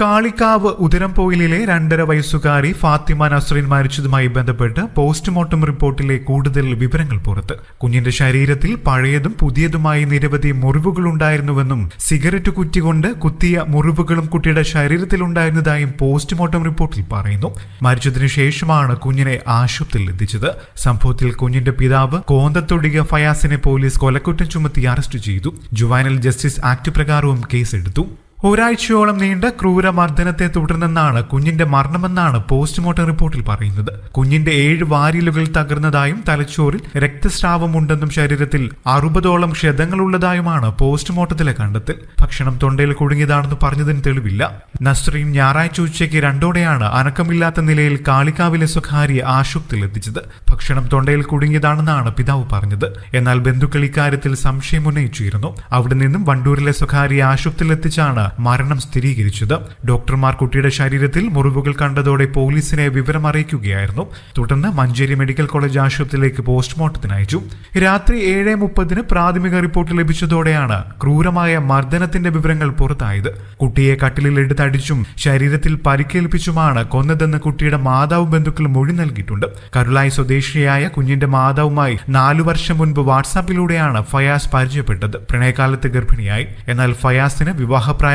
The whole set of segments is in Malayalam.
കാളിക്കാവ് ഉദരംപോയിലെ രണ്ടര വയസ്സുകാരി ഫാത്തിമ നസ്രീൻ മരിച്ചതുമായി ബന്ധപ്പെട്ട് പോസ്റ്റ്മോർട്ടം റിപ്പോർട്ടിലെ കൂടുതൽ വിവരങ്ങൾ പുറത്ത്. കുഞ്ഞിന്റെ ശരീരത്തിൽ പഴയതും പുതിയതുമായി നിരവധി മുറിവുകളുണ്ടായിരുന്നുവെന്നും സിഗരറ്റ് കുറ്റികൊണ്ട് കുത്തിയ മുറിവുകളും കുട്ടിയുടെ ശരീരത്തിലുണ്ടായിരുന്നതായും പോസ്റ്റ്മോർട്ടം റിപ്പോർട്ടിൽ പറയുന്നു. മരിച്ചതിനു ശേഷമാണ് കുഞ്ഞിനെ ആശുപത്രിയിൽ എത്തിച്ചത്. സംഭവത്തിൽ കുഞ്ഞിന്റെ പിതാവ് കോന്തത്തൊടിക ഫയാസിനെ പോലീസ് കൊലക്കുറ്റം ചുമത്തി അറസ്റ്റ് ചെയ്തു. ജുവാനൽ ജസ്റ്റിസ് ആക്ട് പ്രകാരവും കേസെടുത്തു. ഒരാഴ്ചയോളം നീണ്ട ക്രൂരമർദ്ദനത്തെ തുടർന്നെന്നാണ് കുഞ്ഞിന്റെ മരണമെന്നാണ് പോസ്റ്റ്മോർട്ടം റിപ്പോർട്ടിൽ പറയുന്നത്. കുഞ്ഞിന്റെ ഏഴ് വാരിലുകൾ തകർന്നതായും തലച്ചോറിൽ രക്തസ്രാവമുണ്ടെന്നും ശരീരത്തിൽ അറുപതോളം ക്ഷതങ്ങളുള്ളതായുമാണ് പോസ്റ്റ്മോർട്ടത്തിലെ കണ്ടെത്തൽ. ഭക്ഷണം തൊണ്ടയിൽ കുടുങ്ങിയതാണെന്ന് പറഞ്ഞതിന് തെളിവില്ല. നസ്രീം ഞായറാഴ്ച ഉച്ചയ്ക്ക് രണ്ടോടെയാണ് അനക്കമില്ലാത്ത നിലയിൽ കാളിക്കാവിലെ സ്വകാര്യ ആശുപത്രിയിൽ എത്തിച്ചത് ഭക്ഷണം തൊണ്ടയിൽ കുടുങ്ങിയതാണെന്നാണ് പിതാവ് പറഞ്ഞത്. എന്നാൽ ബന്ധുക്കൾ ഇക്കാര്യത്തിൽ സംശയം ഉന്നയിച്ചിരുന്നു അവിടെ നിന്നും വണ്ടൂരിലെ സ്വകാര്യ ആശുപത്രിയിൽ എത്തിച്ചാണ് മരണം സ്ഥിരീകരിച്ചത്. ഡോക്ടർമാർ കുട്ടിയുടെ ശരീരത്തിൽ മുറിവുകൾ കണ്ടതോടെ പോലീസിനെ വിവരം അറിയിക്കുകയായിരുന്നു. തുടർന്ന് മഞ്ചേരി മെഡിക്കൽ കോളേജ് ആശുപത്രിയിലേക്ക് പോസ്റ്റ്മോർട്ടത്തിന് അയച്ചു. രാത്രി ഏഴ് മുപ്പതിന് പ്രാഥമിക റിപ്പോർട്ട് ലഭിച്ചതോടെയാണ് ക്രൂരമായ മർദ്ദനത്തിന്റെ വിവരങ്ങൾ പുറത്തായത്. കുട്ടിയെ കട്ടിലിൽ എടുത്തടിച്ചും ശരീരത്തിൽ പരിക്കേൽപ്പിച്ചുമാണ് കൊന്നതെന്ന് കുട്ടിയുടെ മാതാവ് ബന്ധുക്കൾ മൊഴി നൽകിയിട്ടുണ്ട്. കരുളായി സ്വദേശിയായ കുഞ്ഞിന്റെ മാതാവുമായി നാലു വർഷം മുൻപ് വാട്സാപ്പിലൂടെയാണ് ഫയാസ് പരിചയപ്പെട്ടത്. പ്രണയകാലത്ത് ഗർഭിണിയായി. എന്നാൽ ഫയാസിന്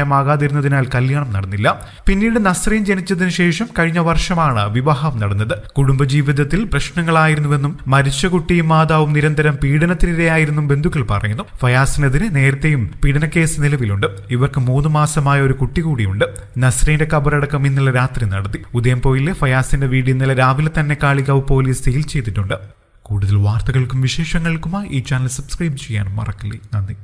വിവാഹപ്രായമാകാതിരുന്നതിനാൽ കല്യാണം നടന്നില്ല. പിന്നീട് നസ്രീൻ ജനിച്ചതിനു ശേഷം കഴിഞ്ഞ വർഷമാണ് വിവാഹം നടന്നത്. കുടുംബജീവിതത്തിൽ പ്രശ്നങ്ങളായിരുന്നുവെന്നും മരിച്ച കുട്ടിയും മാതാവും നിരന്തരം പീഡനത്തിനിരയായിരുന്നും ബന്ധുക്കൾ പറയുന്നു. ഫയാസിനെതിരെ നേരത്തെയും പീഡനക്കേസ് നിലവിലുണ്ട്. ഇവർക്ക് മൂന്ന് മാസമായ ഒരു കുട്ടി കൂടിയുണ്ട്. നസ്രീന്റെ കബറടക്കം ഇന്നലെ രാത്രി നടത്തി. ഉദയംപോയിലെ ഫയാസിന്റെ വീട് ഇന്നലെ രാവിലെ തന്നെ കാളികാവ് പോലീസ് സീൽ ചെയ്തിട്ടുണ്ട്. കൂടുതൽ വാർത്തകൾക്കും വിശേഷങ്ങൾക്കുമായി ഈ ചാനൽ സബ്സ്ക്രൈബ് ചെയ്യാൻ മറക്കില്ലേ. നന്ദി.